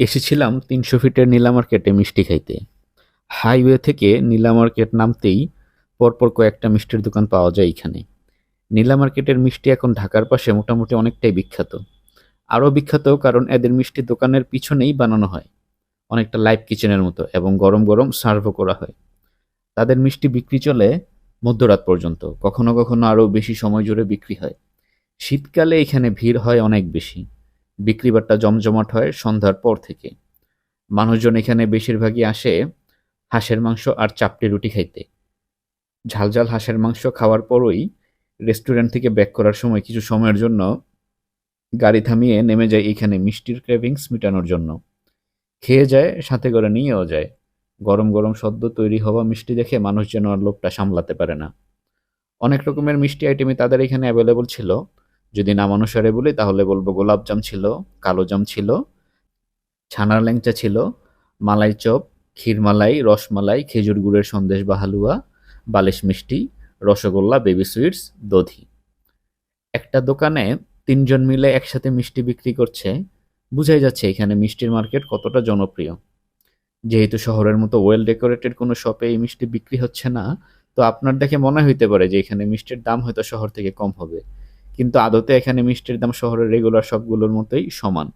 এসেছিলাম তিনশো ফিটের নীলা মার্কেটে মিষ্টি খাইতে। হাইওয়ে থেকে নীলা মার্কেট নামতেই পরপর কয়েকটা মিষ্টির দোকান পাওয়া যায় এখানে। নীলা মার্কেটের মিষ্টি এখন ঢাকার পাশে মোটামুটি অনেকটাই বিখ্যাত। আরও বিখ্যাত কারণ এদের মিষ্টি দোকানের পিছনেই বানানো হয়। অনেকটা লাইভ কিচেনের মতো এবং গরম গরম সার্ভও করা হয়। তাদের মিষ্টি বিক্রি চলে মধ্যরাত পর্যন্ত, কখনো কখনো আরও বেশি সময় জুড়ে বিক্রি হয়। শীতকালে এখানে ভিড় হয় অনেক বেশি। বিক্রিবাট্টা জমজমাট হয় সন্ধ্যার পর থেকে। মানুষজন এখানে বেশিরভাগই আসে হাঁসের মাংস আর চাপটি রুটি খাইতে। ঝালঝাল হাঁসের মাংস খাওয়ার পরই রেস্টুরেন্ট থেকে ব্যাক করার সময় কিছু সময়ের জন্য গাড়ি থামিয়ে নেমে যায় এখানে মিষ্টির ক্রেভিংস মেটানোর জন্য। খেয়ে যায়, সাথে করে নিয়েও যায়। গরম গরম সদ্য তৈরি হওয়া মিষ্টি দেখে মানুষ যেন আর লোকটা সামলাতে পারে না। অনেক রকমের মিষ্টি আইটেমই তাদের এখানে অ্যাভেলেবল ছিল। যদি নাম অনুসারে বলি, তাহলে বলব গোলাপজাম ছিল কালোজাম ছিল, ছানার ল্যাংচা ছিল, মালাই চপ ক্ষীরমালাই রসমালাই খেজুর গুড়ের সন্দেশ বা হালুয়া, বালিশ মিষ্টি, রসগোল্লা বেবি সুইটস দধি। একটা দোকানে তিনজন মিলে একসাথে মিষ্টি বিক্রি করছে, বুঝাই যাচ্ছে এখানে মিষ্টির মার্কেট কতটা জনপ্রিয়। যেহেতু শহরের মতো ওয়েল ডেকোরেটেড কোনো শপে এই মিষ্টি বিক্রি হচ্ছে না, তো আপনার দেখে মনে হইতে পারে যে এখানে মিষ্টির দাম হয়তো শহর থেকে কম হবে। কিন্তু আদতে এখানে মিষ্টির দাম শহরের রেগুলার সবগুলোর মতোই সমান।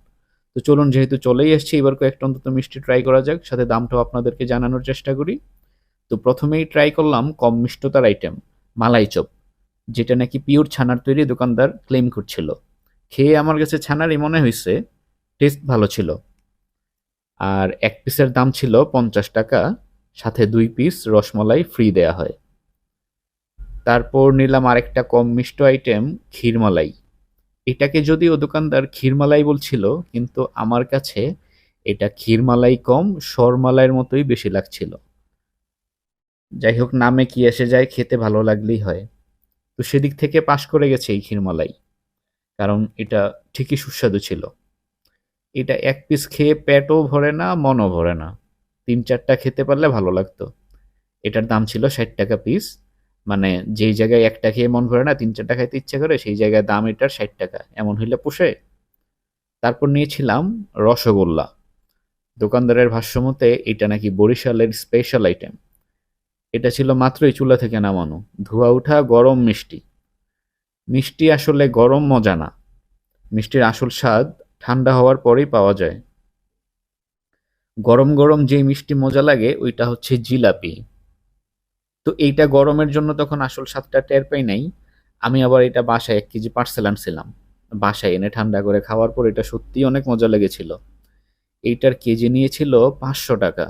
তো চলুন যেহেতু চলেই এসছি, এবার কয়েকটা অন্তত মিষ্টি ট্রাই করা যাক, সাথে দামটাও আপনাদেরকে জানানোর চেষ্টা করি। তো প্রথমেই ট্রাই করলাম কম মিষ্টতার আইটেম মালাই চপ, যেটা নাকি পিওর ছানার তৈরি দোকানদার ক্লেম করছিল। খেয়ে আমার কাছে ছানারই মনে হয়েছে টেস্ট ভালো ছিল। আর এক পিসের দাম ছিল পঞ্চাশ টাকা, সাথে দুই পিস রসমালাই ফ্রি দেয়া হয়। তারপর নিলাম আরেকটা কম মিষ্ট আইটেম ক্ষীরমালাই। এটাকে যদিও দোকানদার ক্ষীরমালাই বলছিল, কিন্তু আমার কাছে এটা ক্ষীরমালাই কম সরমালাইয়ের মতোই বেশি লাগছিল। যাই হোক, নামে কি এসে যায় খেতে ভালো লাগলেই হয়। তো সেদিক থেকে পাশ করে গেছে এই ক্ষীরমালাই, কারণ এটা ঠিকই সুস্বাদু ছিল। এটা এক পিস খেয়ে পেটও ভরে না, মনও ভরে না। তিন চারটা খেতে পারলে ভালো লাগতো। এটার দাম ছিল ষাট টাকা পিস মানে যেই জায়গায় একটা খেয়ে মন ভরে না, তিন চারটা খাইতে ইচ্ছা করে, সেই জায়গায় দাম এটার ষাট টাকা। এমন হইলে পোষে। তারপর নিয়েছিলাম রসগোল্লা। দোকানদারের ভাষ্যমতে এটা নাকি বরিশালের স্পেশাল আইটেম এটা ছিল মাত্রই চুলা থেকে নামানো। ধোয়া উঠা, গরম, মিষ্টি। মিষ্টি আসলে গরম মজা না। মিষ্টির আসল স্বাদ ঠান্ডা হওয়ার পরেই পাওয়া যায়। গরম গরম যেই মিষ্টি মজা লাগে, ওইটা হচ্ছে জিলাপি। তো এইটা গরমের জন্য তখন আসল স্বাদটা টের পাই নাই। আমি আবার এটা বাসায় এক কেজি পার্সেল আনছিলাম। বাসায় এনে ঠান্ডা করে খাওয়ার পর এটা সত্যি অনেক মজা লেগেছিল। এইটার কেজি নিয়েছিল পাঁচশো টাকা।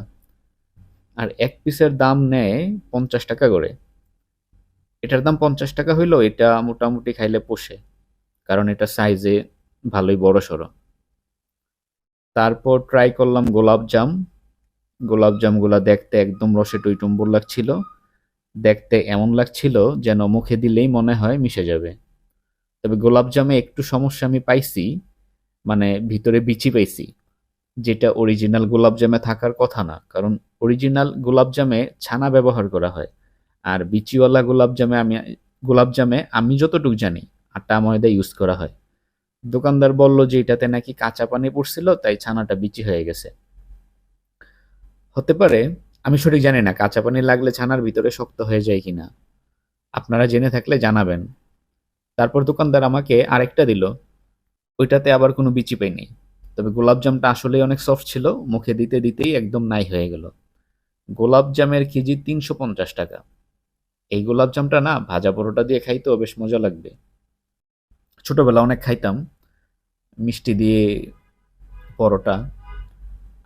আর এক পিসের দাম নেয় পঞ্চাশ টাকা করে। এটার দাম পঞ্চাশ টাকা হইল এটা মোটামুটি খাইলে পোষে। কারণ এটা সাইজে ভালোই বড় সড়ো তারপর ট্রাই করলাম গোলাপ জাম। গোলাপ জামগুলা দেখতে একদম রসে টইটুম্বর লাগছিল। দেখতে এমন লাগছিল যেন মুখে দিলেই মনে হয় মিশে যাবে। তবে গোলাপ জামে একটু সমস্যা আমি পাইছি মানে ভিতরে বিচি পাইছি, যেটা অরিজিনাল গোলাপ জামে থাকার কথা না, কারণ অরিজিনাল গোলাপ জামে ছানা ব্যবহার করা হয়, আর বিচিওয়ালা গোলাপ জামে আমি, গোলাপ জামে আমি যতটুকু জানি, আটা, ময়দা ইউজ করা হয়। দোকানদার বলল যে এটাতে নাকি কাঁচা পানি পড়ছিল, তাই ছানাটা বিচি হয়ে গেছে। হতে পারে আমি সঠিক জানি না, কাঁচা পানি লাগলে ছানার ভিতরে শক্ত হয়ে যায় কিনা। আপনারা জেনে থাকলে জানাবেন। তারপর দোকানদার আমাকে আরেকটা দিল। ওইটাতে আবার কোনো বিচি পাইনি। তবে গোলাপজামটা আসলেই অনেক সফট ছিল, মুখে দিতে দিতেই একদম নাই হয়ে গেল। গোলাপজামের কেজি তিনশো পঞ্চাশ টাকা। এই গোলাপজামটা না, ভাজা পরোটা দিয়ে খাইতেও বেশ মজা লাগবে। ছোটবেলা অনেক খাইতাম, মিষ্টি দিয়ে পরোটা।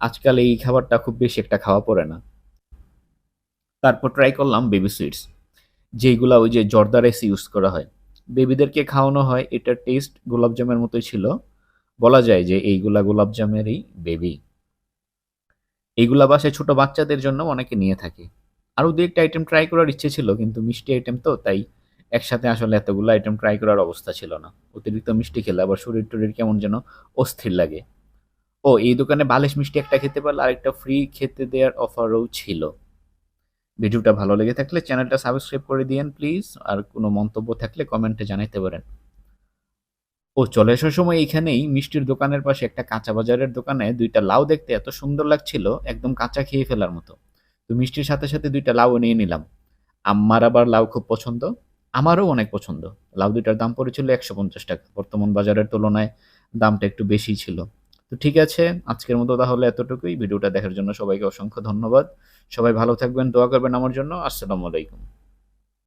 আজকাল এই খাবারটা খুব বেশি একটা খাওয়া পড়ে না। তারপর ট্রাই করলাম বেবি সুইটস যেইগুলা ওই যে জর্দা রাইস ইউজ করা হয়। বেবিদেরকে খাওয়ানো হয় এটার টেস্ট গোলাপজামের মতোই ছিল। বলা যায় যে এইগুলা গোলাপজামেরই বেবি এইগুলা বাসায় ছোট বাচ্চাদের জন্য অনেকে নিয়ে থাকে। আরও দু একটা আইটেম ট্রাই করার ইচ্ছে ছিল, কিন্তু মিষ্টি আইটেম তো, তাই একসাথে আসলে এতগুলো আইটেম ট্রাই করার অবস্থা ছিল না। অতিরিক্ত মিষ্টি খেলে আবার শরীর টরীর কেমন যেন অস্থির লাগে। ও, এই দোকানে বালিশ মিষ্টি একটা খেতে পারলে আরেকটা ফ্রি খেতে দেওয়ার অফারও ছিল। ভিডিওটা ভালো লেগে থাকলে চ্যানেলটা সাবস্ক্রাইব করে দিয়েন, প্লিজ। আর কোনো মন্তব্য থাকলে কমেন্টে জানাইতে পারেন। ও, চলে আসার সময় এইখানেই মিষ্টির দোকানের পাশে একটা কাঁচা বাজারের দোকানে দুইটা লাউ দেখতে এত সুন্দর লাগছিল, একদম কাঁচা খেয়ে ফেলার মতো। তো মিষ্টির সাথে সাথে দুইটা লাউ নিয়ে নিলাম। আম্মার আবার লাউ খুব পছন্দ, আমারও অনেক পছন্দ। লাউ দুইটার দাম পড়েছিল একশো পঞ্চাশ টাকা। বর্তমান বাজারের তুলনায় দামটা একটু বেশি ছিল। তো ঠিক আছে, আজকের মতো তাহলে এতটুকুই। ভিডিওটা দেখার জন্য সবাইকে অসংখ্য ধন্যবাদ। সবাই ভালো থাকবেন, দোয়া করবেন আমার জন্য। আসসালামু আলাইকুম।